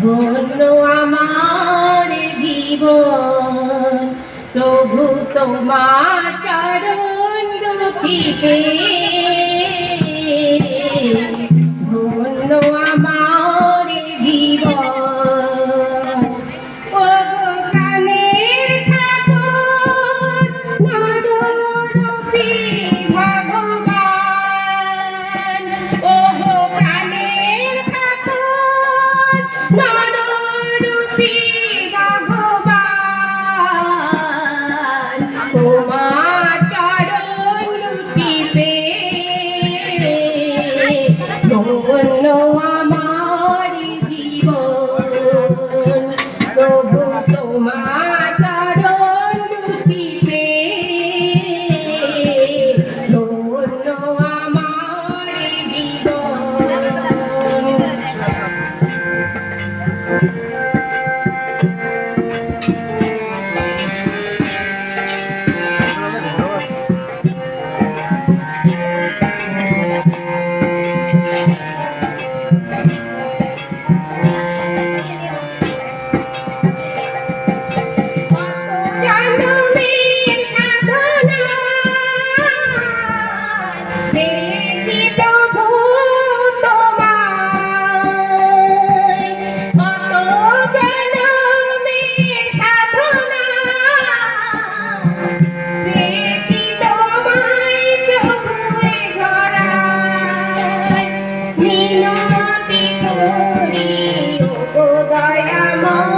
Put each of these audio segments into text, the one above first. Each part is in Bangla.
ধন্য আমার জীবন প্রভু তোমার চরণ দুঃখিতে I am on.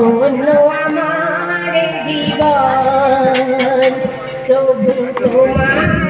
ধন্য আমার জীবন প্রভু তোমার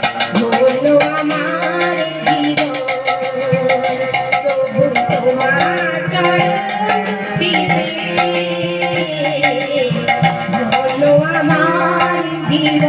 ছিল